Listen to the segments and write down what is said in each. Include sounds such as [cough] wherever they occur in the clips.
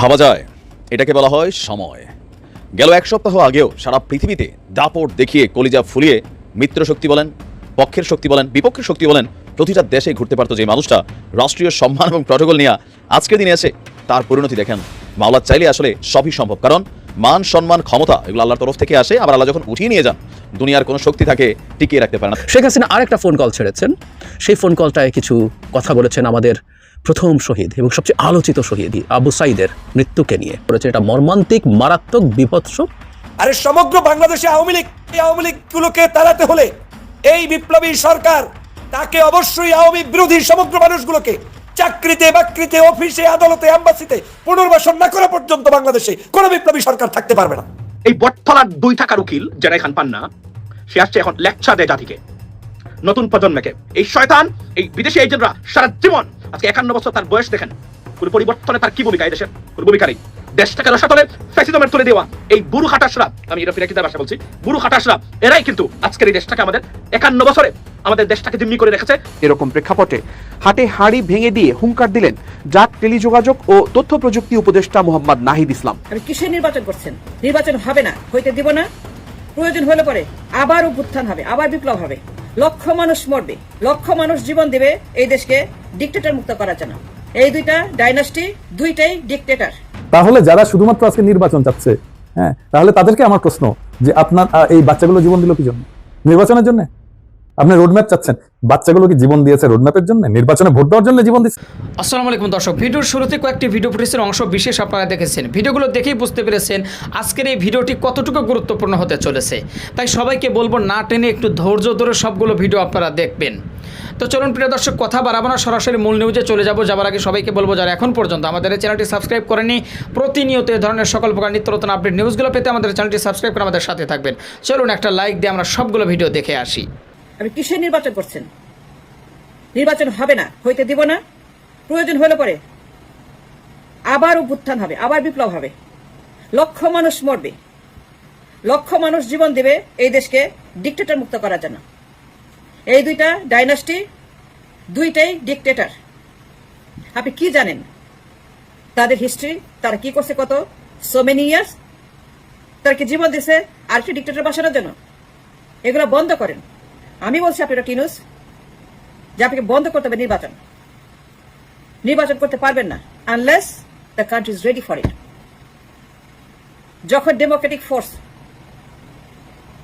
ভাবা যায়। এটাকে বলা হয় সময়। গেল এক সপ্তাহ আগেও সারা পৃথিবীতে দাপট দেখিয়ে কলিজা ফুলিয়ে মিত্র শক্তি বলেন, পক্ষের শক্তি বলেন, বিপক্ষের শক্তি বলেন, প্রতিটা দেশে ঘুরতে পারতো যে মানুষটা রাষ্ট্রীয় সম্মান এবং প্রটোকল নিয়ে আজকের দিনে এসে তার পরিণতি দেখেন। মাওলা চাইলে আসলে সবই সম্ভব, কারণ মান, সম্মান, ক্ষমতা এগুলো আল্লাহর তরফ থেকে আসে, আবার আল্লাহ যখন উঠিয়ে নিয়ে যান, দুনিয়ার কোনো শক্তি থাকে টিকিয়ে রাখতে পারে না। শেখ হাসিনা আরেকটা ফোন কল ছেড়েছেন। সেই ফোন কলটায় কিছু কথা বলেছেন আমাদের প্রথম শহীদ এবং সবচেয়ে আলোচিত শহীদ আবু সাইদের মৃত্যুকে নিয়ে। বলেছেন এটা মর্মান্তিক মারাত্মক বিভৎস। আরে সমগ্র বাংলাদেশে আওয়ামী লীগ এই আওয়ামী লীগগুলোকে তাড়াতে হলে এই বিপ্লবী সরকার তাকে অবশ্যই আওয়ামী বিরোধী সমগ্র মানুষগুলোকে চাকরিতে বাকরিতে অফিসে আদালতে অ্যাম্বাসিতে পুনর্বাসন না করা পর্যন্ত বাংলাদেশে কোনো বিপ্লবী সরকার থাকতে পারবে না। এই বটতলার দুই টাকার উকিল জেরাই খান পান্না সে আসছে এখন লেকচার দেয় জাতিকে। নতুন প্রজন্মকে। এই শয়তান, এই বিদেশি এজেন্টরা সারা জীবন, আজকে একান্ন বছর তার বয়স দেখেন। কোনো পরিবর্তনে তার কি ভূমিকা এই দেশের? কোনো ভূমিকা নেই। দেশটাকে রসাতলে ফ্যাসিজমের তুলে দেওয়া। এই বুড়ু খাটাসরা, আমি এটা ফিরে ভাষা বলছি, বুড়ু খাটাসরা, এরাই কিন্তু আজকের এই দেশটাকে আমাদের একান্ন বছরে আমাদের দেশটাকে জিম্মি করে রেখেছে। এরকম প্রেক্ষাপটে হাটে হাড়ি ভেঙে দিয়ে হুঙ্কার দিলেন জাত, টেলিযোগাযোগ ও তথ্য প্রযুক্তি উপদেষ্টা মোহাম্মদ নাহিদ ইসলাম। আপনি কিসের নির্বাচন করছেন? নির্বাচন হবে না, হইতে দিব না। প্রয়োজন হলে পরে আবার উত্থান হবে, আবার বিপ্লব হবে। লক্ষ মানুষ মরবে, লক্ষ মানুষ জীবন দেবে এই দেশকে ডিক্টেটার মুক্ত করার জন্য। এই দুইটা ডাইনাস্টি দুইটাই ডিক্টেটার তাহলে যারা শুধুমাত্র আজকে নির্বাচন চাচ্ছে হ্যাঁ তাহলে তাদেরকে আমার প্রশ্ন যে আপনার এই বাচ্চাগুলো জীবন দিল কি জন্য? নির্বাচনের জন্য? আপনি রোডম্যাপ চাচ্ছেন বাচ্চাগুলো কি জীবন দিয়েছে রোডম্যাপের জন্য, নির্বাচনে ভোট দেওয়ার জন্য জীবন দিচ্ছে? আসসালামু আলাইকুম দর্শক, ভিডিওর শুরুতে কয়েকটি ভিডিও ফুটেজের অংশ বিশেষ আপনারা দেখেছেন। ভিডিওগুলো দেখেই বুঝতে পেরেছেন আজকের এই ভিডিওটি কতটুকু গুরুত্বপূর্ণ হতে চলেছে। তাই সবাইকে বলব, না টেনে একটু ধৈর্য ধরে সবগুলো ভিডিও আপনারা দেখবেন। তো চলুন প্রিয় দর্শক, কথা বাড়াবো না, সরাসরি মূল নিউজে চলে যাব। যাবার আগে সবাইকে বলব, যারা এখন পর্যন্ত আমাদের এই চ্যানেলটি সাবস্ক্রাইব করেনি, প্রতিনিয়ত এই ধরনের সকল প্রকার নিত্য নতুন আপডেট নিউজগুলো পেতে আমাদের চ্যানেলটি সাবস্ক্রাইব করে আমাদের সাথে থাকবেন। চলুন একটা লাইক দিয়ে আমরা সবগুলো ভিডিও দেখে আসি। আপনি কিসের নির্বাচন করছেন? নির্বাচন হবে না, হইতে দিব না, প্রয়োজন হলে পরে। আবার উত্থান হবে, আবার বিপ্লব হবে। লক্ষ মানুষ মরবে। লক্ষ মানুষ জীবন দেবে এই দেশকে ডিক্টেটর মুক্ত করার জন্য। এই দুইটা ডাইনাস্টি দুইটাই ডিক্টেটর আপনি কি জানেন? তাদের হিস্ট্রি তারা কি করছে কত? সো মেনি ইয়ার্স তারা কি জীবন দিছে আর কি ডিক্টেটর বাসানোর জন্য? এগুলো বন্ধ করেন। আমি বলছি আপনি টিনুস যে আপনাকে বন্ধ করতে হবে নির্বাচন। নির্বাচন করতে পারবেন না unless the country is ready for it যখন ডেমোক্রেটিক ফোর্স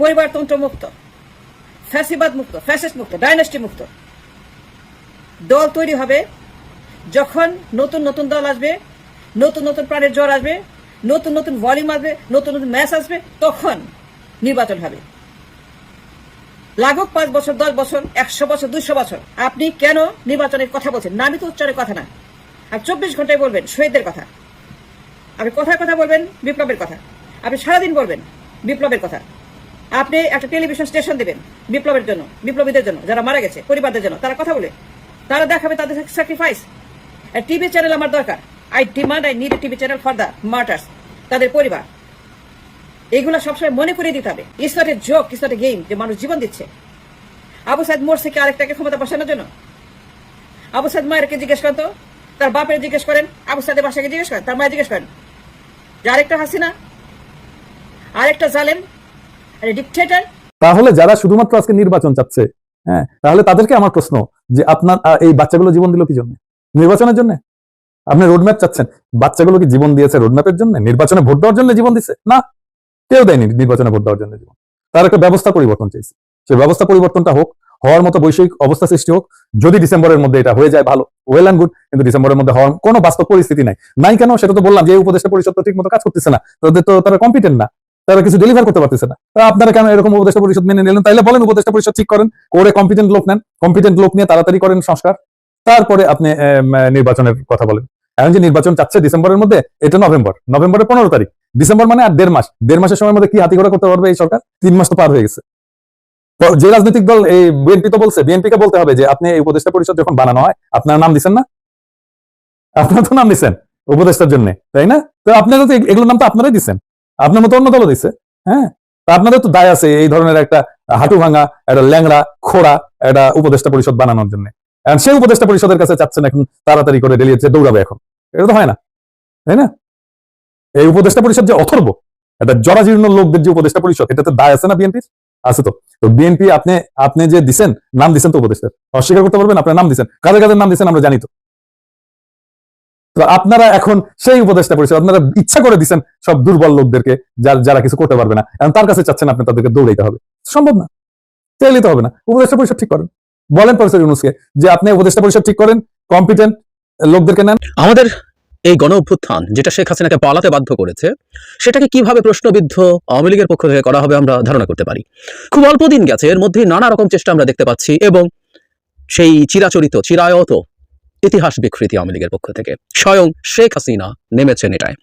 পরিবারতন্ত্র মুক্ত ফ্যাসিবাদ মুক্ত ফ্যাসিস্ট মুক্ত ডাইনাস্টি মুক্ত দল তৈরি হবে, যখন নতুন নতুন দল আসবে, নতুন নতুন প্রাণের জ্বর আসবে, নতুন নতুন ভলিউম আসবে, নতুন নতুন ম্যাচ আসবে, তখন নির্বাচন হবে। লাগুক পাঁচ বছর, দশ বছর, একশো বছর, দুইশো বছর। আপনি কেন নির্বাচনের কথা বলছেন? নামিত উচ্চারের কথা না। আর চব্বিশ ঘন্টায় বলবেন শহীদদের কথা। আপনি কথায় কথা বলবেন, বিপ্লবের কথা। আপনি সারাদিন বলবেন, বিপ্লবের কথা। আপনি একটা টেলিভিশন স্টেশন দেবেন, বিপ্লবের জন্য, বিপ্লবীদের জন্য, যারা মারা গেছে, পরিবারদের জন্য, তারা কথা বলে। তারা দেখাবে তাদের স্যাক্রিফাইস টিভি চ্যানেল আমার দরকার। I demand I need TV channel for the martyrs তাদের পরিবার। এগুলো সবসময় মনে করে দিতে হবে। It's joke it's not game যে মানুষ জীবন দিচ্ছে। আবু সাইদ মোরসে কি আরেকটাকে ক্ষমতা বসানোর জন্য। আবু সাইদ মায়েরকে জিজ্ঞেস করেন তো? তার বাপের জিজ্ঞেস করেন, আবু সাইদের বাসাকে জিজ্ঞেস করেন, তার মায়ের জিজ্ঞেস করেন। যে আরেকটা হাসিনা, আরেকটা জালেম ডিকটেটর তাহলে যারা শুধুমাত্র আজকে নির্বাচন চাচ্ছে হ্যাঁ তাহলে তাদেরকে আমার প্রশ্ন যে আপনার এই বাচ্চাগুলো জীবন দিল কি জন্য? নির্বাচনের জন্য? আপনি রোডম্যাপ চাচ্ছেন, বাচ্চাগুলো কি জীবন দিয়েছে রোডম্যাপের জন্য? নির্বাচনে ভোট দেওয়ার জন্য জীবন দিচ্ছে না কেউ দেয়নি নির্বাচনে ভোট দেওয়ার জন্য জীবন। তার একটা ব্যবস্থা পরিবর্তন চাইছে। সেই ব্যবস্থা পরিবর্তনটা হোক, হওয়ার মতো বৈষয়িক অবস্থা সৃষ্টি হোক, যদি ডিসেম্বরের মধ্যে এটা হয়ে যায়, ভালো। ওয়েল অ্যান্ড গুড কিন্তু ডিসেম্বরের মধ্যে হওয়ার কোনো বাস্তব পরিস্থিতি নাই। নাই কেন? সেটা তো বললাম যে উপদেষ্টা পরিষদ তো ঠিক মতো কাজ করতেছে না। তাদের তো তারা কম্পিটেন্ট না। তারা কিছু ডেলিভার করতে পারতেছে না। তা আপনারা কেন এরকম উপদেষ্টা পরিষদ মেনে নিলেন? তাইলে বলেন উপদেষ্টা পরিষদ ঠিক করেন। করে কম্পিটেন্ট লোক নেন। কম্পিটেন্ট লোক নিয়ে তাড়াতাড়ি করেন সংস্কার। তারপরে আপনি নির্বাচনের কথা বলেন। এখন যে নির্বাচন চাচ্ছে ডিসেম্বরের মধ্যে, এটা নভেম্বর। নভেম্বরের পনেরো তারিখ। ডিসেম্বর মানে আর দেড় মাস। দেড় মাসের সময়ের মধ্যে কি হাতি ঘোড়া করতে পারবে এই সরকার? তিন মাস তো পার হয়ে গেছে। যে রাজনৈতিক দল, এই বিএনপি তো বলছে বিএনপি কে বলতে হবে যে আপনি এই উপদেষ্টা পরিষদ যখন বানানো হয়, আপনার নাম দিচ্ছেন না? আপনার তো নাম দিচ্ছেন উপদেষ্টার জন্য, তাই না? তো আপনারা তো এগুলোর নাম তো আপনারাই দিচ্ছেন আপনার মতো অন্য দলও দিচ্ছে হ্যাঁ? আপনাদের তো দায় আছে এই ধরনের একটা হাঁটু ভাঙা, একটা ল্যাংড়া, খোড়া, একটা উপদেষ্টা পরিষদ বানানোর জন্য। সেই উপদেষ্টা পরিষদের কাছে চাচ্ছেন এখন তাড়াতাড়ি করে ডেলিয়েছে দৌড়াবে এখন। এটা তো হয় না, তাই না? এই উপদেষ্টা পরিষদ যে অথর্ব, এটা জরাজীর্ণ লোকদের যে উপদেষ্টা পরিষদ, এটাতে দায় আছে না বিএনপির? আছে তো। তো বিএনপি, আপনি আপনি যে দিছেন, নাম দিছেন তো উপদেষ্টার। অস্বীকার করতে পারবেন, আপনার নাম দিছেন। কাদের কাদের নাম দিছেন, আমরা জানি তো। আপনারা এখন সেই উপদেষ্টা পরিষদ, আপনারা ইচ্ছা করে দিছেন সব দুর্বল লোকদেরকে, যার, যারা কিছু করতে পারবে না। এখন তার কাছে চাচ্ছেন আপনি তাদেরকে দৌড়াইতে হবে। সম্ভব না। চাইলে হবে না। উপদেষ্টা পরিষদ ঠিক করেন। বলেন প্রফেসর ইউনুসকে যে আপনি উপদেষ্টা পরিষদ ঠিক করেন কম্পিটেন্ট লোকদেরকে নেন? আমাদের এই গণ অভ্যুত্থান যেটা শেখ হাসিনাকে পালাতে বাধ্য করেছে, সেটাকে কীভাবে প্রশ্নবিদ্ধ আওয়ামী লীগের পক্ষ থেকে করা হবে আমরা ধারণা করতে পারি। খুব অল্প দিন গেছে, এর মধ্যে নানা রকম চেষ্টা আমরা দেখতে পাচ্ছি এবং সেই চিরাচরিত, চিরায়ত ইতিহাস বিকৃতি আওয়ামী লীগের পক্ষ থেকে। স্বয়ং শেখ হাসিনা নেমেছেন এটায়।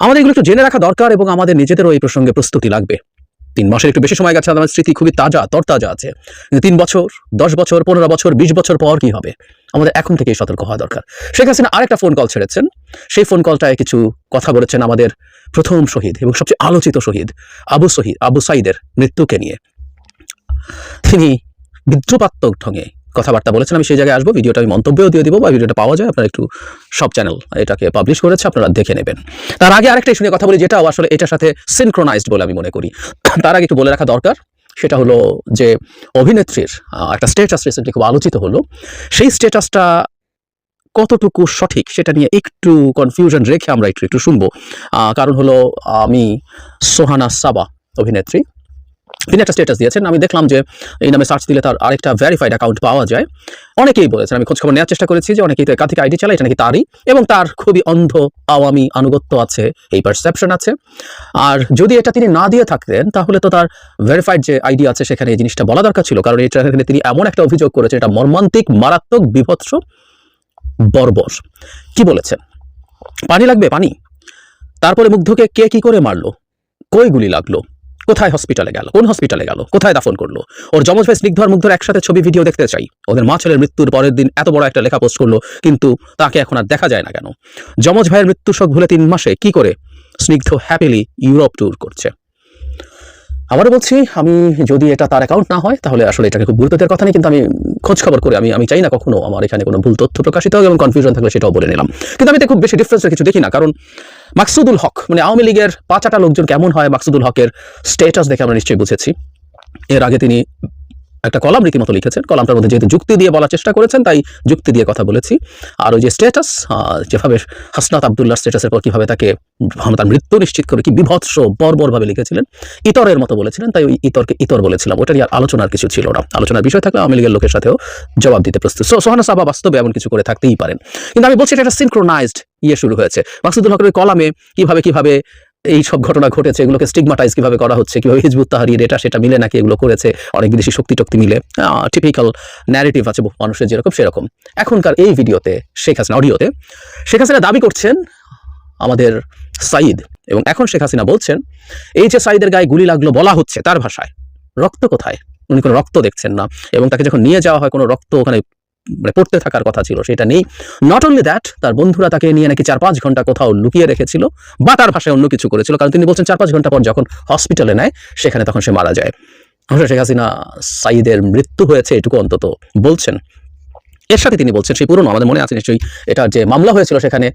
আমাদের এগুলো একটু জেনে রাখা দরকার এবং আমাদের নিজেদেরও এই প্রসঙ্গে প্রস্তুতি লাগবে। তিন মাসের একটু বেশি সময় গেছে আমার স্মৃতি খুবই তাজা, তরতাজা আছে। তিন বছর, দশ বছর, পনেরো বছর, বিশ বছর পর কি হবে? আমাদের এখন থেকেই সতর্ক হওয়া দরকার। শেখ হাসিনা আরেকটা ফোন কল ছেড়েছেন। সেই ফোন কলটায় কিছু কথা বলেছেন আমাদের প্রথম শহীদ এবং সবচেয়ে আলোচিত শহীদ, আবু শহীদ, আবু সাইদের মৃত্যুকে নিয়ে। তিনি বিদ্রুপাত্মক ঢঙে কথাবার্তা বলেছেন, আমি সেই জায়গায় আসব, ভিডিওটা আমি মন্তব্যও দিয়ে দিব বা ভিডিওটা পাওয়া যায়, আপনারা একটু সব চ্যানেল এটাকে পাবলিশ করেছে, আপনারা দেখে নেবেন। তার আগে আরেকটা শুনে কথা বলি, যেটাও আসলে এটার সাথে সিনক্রোনাইজড বলে আমি মনে করি। তার আগে একটু বলে রাখা দরকার, সেটা হলো যে অভিনেত্রীর একটা স্টেটাস রিসেন্টলি খুব আলোচিত হলো, সেই স্টেটাসটা কতটুকু সঠিক সেটা নিয়ে একটু কনফিউশন রেখে আমরা একটু একটু শুনব। কারণ হলো আমি সোহানা সাবা, অভিনেত্রী তিনি একটা স্ট্যাটাস দিয়েছেন। আমি দেখলাম যে এই নামে সার্চ দিলে তার আরেকটা ভেরিফাইড অ্যাকাউন্ট পাওয়া যায়। অনেকেই বলেছেন, আমি খোঁজখবর নেওয়ার চেষ্টা করেছি যে অনেকেই তো একাধিক আইডি চালায়, এটা নাকি তারই। এবং তার খুবই অন্ধ, আওয়ামী আনুগত্য আছে, এই পারসেপশন আছে। আর যদি এটা তিনি না দিয়ে থাকতেন তাহলে তো তার ভেরিফাইড যে আইডি আছে, সেখানে এই জিনিসটা বলা দরকার ছিল। কারণ এটা এখানে তিনি এমন একটা অভিযোগ করেছেন, এটা মর্মান্তিক, মারাত্মক, বিভৎস, বর্বর। কি বলেছেন? পানি লাগবে? পানি। তারপরে মুগ্ধকে কে কি করে মারলো? কই গুলি লাগল? কোথায় হসপিটালে গেল? কোন হসপিটালে গেল? কোথায় দাফন করল? ওর যমজ ভাই স্নিগ্ধ আর মুগ্ধর একসাথে ছবি ভিডিও দেখতে চাই। ওদের মা ছেলের মৃত্যুর পরের দিন এত বড় একটা লেখা পোস্ট করল, কিন্তু তাকে এখন আর দেখা যায় না কেন? যমজ ভাইয়ের মৃত্যু শোক ভুলে তিন মাসে কি করে স্নিগ্ধ হ্যাপিলি ইউরোপ ট্যুর করছে? আবারও বলছি, আমি যদি এটা তার অ্যাকাউন্ট না হয়, তাহলে আসলে এটাকে খুব গুরুত্ব দেওয়ার কথা নেই, কিন্তু আমি খোঁজ খবর করে আমি আমি চাই না কখনো আমার এখানে কোনো ভুল তথ্য প্রকাশিত হোক এবং কনফিউশন থাকলে সেটাও বলে নিলাম। কিন্তু আমি তো খুব বেশি ডিফারেন্সের কিছু দেখি না, কারণ মাকসুদুল হক মানে আওয়ামী লীগের পাঁচাটা লোকজন কেমন হয় মাকসুদুল হকের স্টেটাস দেখে আমরা নিশ্চয়ই বুঝেছি। এর আগে তিনি একটা কলাম রীতিমতো লিখেছেন। কলামটার মধ্যে যেহেতু যুক্তি দিয়ে বলার চেষ্টা করেছেন, তাই যুক্তি দিয়ে কথা বলেছি। আর ওই যে স্ট্যাটাস যেভাবে হাসনাত আবদুল্লাহ স্ট্যাটাসের পর কীভাবে তাকে তার মৃত্যু নিশ্চিত করে কি বিভৎস, বর্বরভাবে লিখেছিলেন, ইতরের মতো বলেছিলেন, তাই ওই ইতরকে ইতর বলেছিলাম। ওটা আর আলোচনার কিছু ছিল না। আলোচনার বিষয় থাকলে আওয়ামী লীগের লোকের সাথেও জবাব দিতে প্রস্তুত। সো সোহানা সাবা বাস্তবে এমন কিছু করে থাকতেই পারেন। কিন্তু আমি বলছি এটা একটা সিনক্রোনাইজড ইয়ে শুরু হয়েছে। মাকসুদুল হকের কলামে কীভাবে কীভাবে এই সব ঘটনা ঘটেছে, এগুলোকে স্টিগমাটাইজ কীভাবে করা হচ্ছে, কীভাবে হিজবুত তাহারির এটা সেটা মিলে নাকি এগুলো করেছে, অনেক বিদেশি শক্তি টক্তি মিলে টিপিক্যাল ন্যারেটিভ আছে মানুষের যেরকম সেরকম। এখনকার এই ভিডিওতে শেখ হাসিনা, অডিওতে শেখ হাসিনা দাবি করছেন আমাদের সাইদ এবং এখন শেখ হাসিনা বলছেন, এই যে সাইদের গায়ে গুলি লাগল বলা হচ্ছে তার ভাষায়, রক্ত কোথায়? উনি কোনো রক্ত দেখছেন না এবং তাকে যখন নিয়ে যাওয়া হয় কোনো রক্ত ওখানে পড়তে থাকার কথা ছিল, সেটা নেই। নট অনলি দ্যাট তার বন্ধুরা তাকে নিয়ে নাকি চার পাঁচ ঘণ্টা কোথাও লুকিয়ে রেখেছিল, বা তার ভাষায় অন্য কিছু করেছিল, কারণ তিনি বলছেন চার পাঁচ ঘণ্টা পর যখন হসপিটালে নেয়, সেখানে তখন সে মারা যায়। শেখ হাসিনা সাইদের মৃত্যু হয়েছে, এটুকু অন্তত বলছেন। এর সাথে তিনি বলছেন, সেই পুরনো, আমাদের মনে আছে নিশ্চয়ই এটা যে মামলা হয়েছিল সেখানে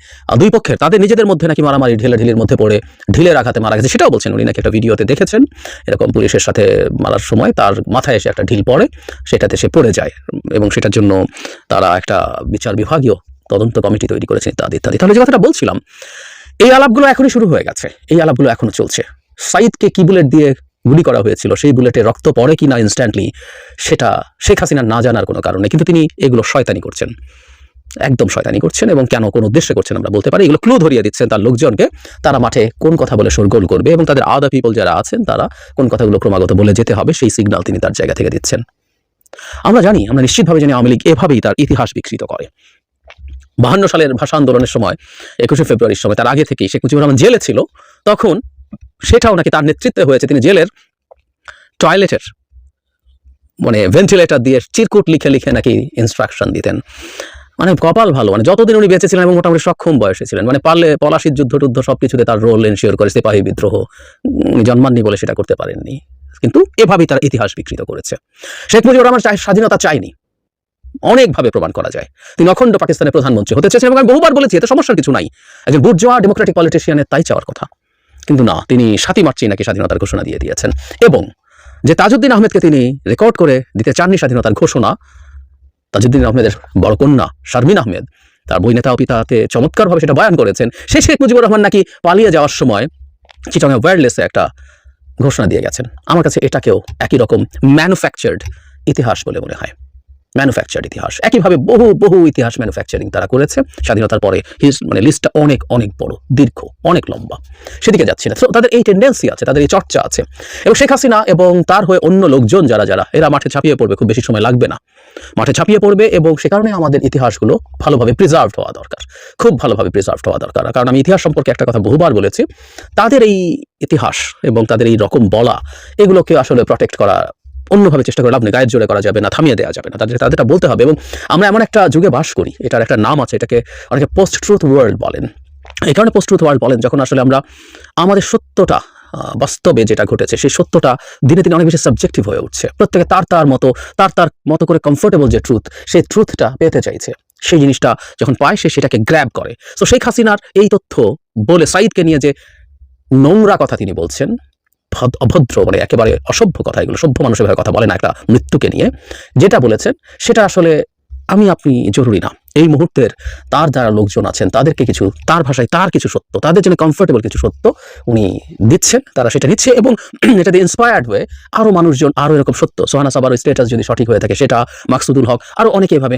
দুই পক্ষের, তাদের নিজেদের মধ্যে নাকি মারামারি ঢিলে ঢিলের মধ্যে পড়ে, ঢিলে রাখাতে মারা গেছে। সেটাও বলছেন উনি, নাকি একটা ভিডিওতে দেখেছেন। এরকম পুলিশের সাথে মারার সময় তার মাথায় এসে একটা ঢিল পড়ে, সেটাতে সে পড়ে যায়। এবং সেটার জন্য তারা একটা বিচার বিভাগীয় তদন্ত কমিটি তৈরি করেছেন ইত্যাদি ইত্যাদি। তাহলে যে কথাটা বলছিলাম, এই আলাপগুলো এখনই শুরু হয়ে গেছে, এই আলাপগুলো এখনও চলছে। সাইদকে কি বুলেট দিয়ে গুলি করা হয়েছিল, সেই বুলেটে রক্ত পড়ে কি না ইনস্ট্যান্টলি সেটা শেখ হাসিনা না জানার কোনো কারণে, কিন্তু তিনি এগুলো শয়তানি করছেন। একদম শয়তানি করছেন এবং কেন, কোন উদ্দেশ্যে করছেন আমরা বলতে পারি। এগুলো ক্লু ধরিয়ে দিচ্ছেন তার লোকজনকে, তারা মাঠে কোন কথা বলে শোরগোল করবে এবং তাদের আদা পিপল যারা আছেন, তারা কোন কথাগুলো ক্রমাগত বলে যেতে হবে, সেই সিগন্যাল তিনি তার জায়গা থেকে দিচ্ছেন। আমরা জানি, আমরা নিশ্চিতভাবে জানি আওয়ামী লীগ এভাবেই তার ইতিহাস বিকৃত করে। বাহান্ন সালের ভাষা আন্দোলনের সময়, একুশে ফেব্রুয়ারির সময়, তার আগে থেকেই শেখ মুজিবুর রহমান জেলে ছিল, তখন সেটাও নাকি তার নেতৃত্বে হয়েছে। তিনি জেলের টয়লেটের মানে ভেন্টিলেটর দিয়ে চিরকুট লিখে লিখে নাকি ইনস্ট্রাকশন দিতেন। মানে কপাল ভালো মানে যতদিন উনি বেঁচে ছিলেন এবং মোটামুটি সক্ষম বয়সে ছিলেন মানে পারলে পলাশির যুদ্ধ টুদ্ধ সব কিছুতে তার রোল এনশিওর করে, সিপাহী বিদ্রোহ জন্মাননি বলে সেটা করতে পারেননি। কিন্তু এভাবেই তার ইতিহাস বিকৃত করেছে। শেখ মুজিবুর রহমান স্বাধীনতা চায়নি। অনেকভাবে প্রমাণ করা যায়। তিনি অখণ্ড পাকিস্তানের প্রধানমন্ত্রী হতে চেয়েছেন এবং আমি বহুবার বলেছি, এতে সমস্যার কিছু নাই। একজন বুর্জোয়া ডেমোক্রেটিক পলিটিশিয়ানের তাই চাওয়ার কথা। কিন্তু না, তিনি সাতই মার্চই নাকি স্বাধীনতার ঘোষণা দিয়ে দিয়েছেন। এবং যে তাজউদ্দিন আহমেদকে তিনি রেকর্ড করে দিতে চাননি স্বাধীনতার ঘোষণা, তাজউদ্দিন আহমেদের বড় কন্যা শারমিন আহমেদ, তার বই নেতা ও পিতাকে চমৎকারভাবে সেটা বয়ান করেছেন। সে শেখ মুজিবুর রহমান নাকি পালিয়ে যাওয়ার সময় চিটংয়ে ওয়ারলেসে একটা ঘোষণা দিয়ে গেছেন। আমার কাছে এটাকেও একই রকম ম্যানুফ্যাকচার্ড ইতিহাস বলে মনে হয়। ম্যানুফ্যাকচার্ড ইতিহাস। একইভাবে বহু বহু ইতিহাস ম্যানুফ্যাকচারিং তারা করেছে। স্বাধীনতার পরে হিস মানে লিস্টটা অনেক অনেক বড়, দীর্ঘ, অনেক লম্বা। সেদিকে যাচ্ছি না। তাদের এই টেন্ডেন্সি আছে, তাদের এই চর্চা আছে। এবং শেখ হাসিনা এবং তার হয়ে অন্য লোকজন যারা যারা, এরা মাঠে ছাপিয়ে পড়বে, খুব বেশি সময় লাগবে না। মাঠে ছাপিয়ে পড়বে এবং সে কারণে আমাদের ইতিহাসগুলো ভালোভাবে প্রিজার্ভড হওয়া দরকার। খুব ভালোভাবে প্রিজার্ভড হওয়া দরকার। কারণ আমি ইতিহাস সম্পর্কে একটা কথা বহুবার বলেছি, তাদের এই ইতিহাস এবং তাদের এই রকম বলা, এগুলোকে আসলে প্রটেক্ট করা অন্যভাবে চেষ্টা করে লাভ নেই, গায়ের জোরে করা যাবে না, থামিয়ে দেওয়া যাবে না, তাদের তাদেরটা বলতে হবে। এবং আমরা এমন একটা যুগে বাস করি, এটার একটা নাম আছে, এটাকে অনেকে পোস্ট ট্রুথ ওয়ার্ল্ড বলেন। এই কারণে পোস্ট ট্রুথ ওয়ার্ল্ড বলেন, যখন আসলে আমরা আমাদের সত্যটা বাস্তবে যেটা ঘটেছে, সেই সত্যটা দিনে দিনে অনেক বেশি সাবজেক্টিভ হয়ে উঠছে। প্রত্যেকে তার তার মতো, তার তার মতো করে কমফোর্টেবল যে ট্রুথ সেই ট্রুথটা পেতে চাইছে। সেই জিনিসটা যখন পায়, সে সেটাকে গ্র্যাব করে। তো শেখ হাসিনার এই তথ্য বলে সাইদকে নিয়ে যে নোংরা কথা তিনি বলছেন অভদ্র মানে একেবারে অসভ্য কথা এগুলো, সভ্য মানুষের ভাবে কথা বলে না একটা মৃত্যুকে নিয়ে। যেটা বলেছেন সেটা আসলে আমি, আপনি জরুরি না। এই মুহূর্তের তার যারা লোকজন আছেন, তাদেরকে কিছু, তার ভাষায় তার কিছু সত্য, তাদের জন্য কমফোর্টেবল কিছু সত্য উনি দিচ্ছেন, তারা সেটা নিচ্ছে এবং [clears throat] এটাতে ইন্সপায়ার্ড হয়ে আরও মানুষজন আরও এরকম সত্য, সোহানা সাবার স্টেটাস যদি সঠিক হয়ে থাকে, সেটা মাকসুদুল হক আরও অনেকে এভাবে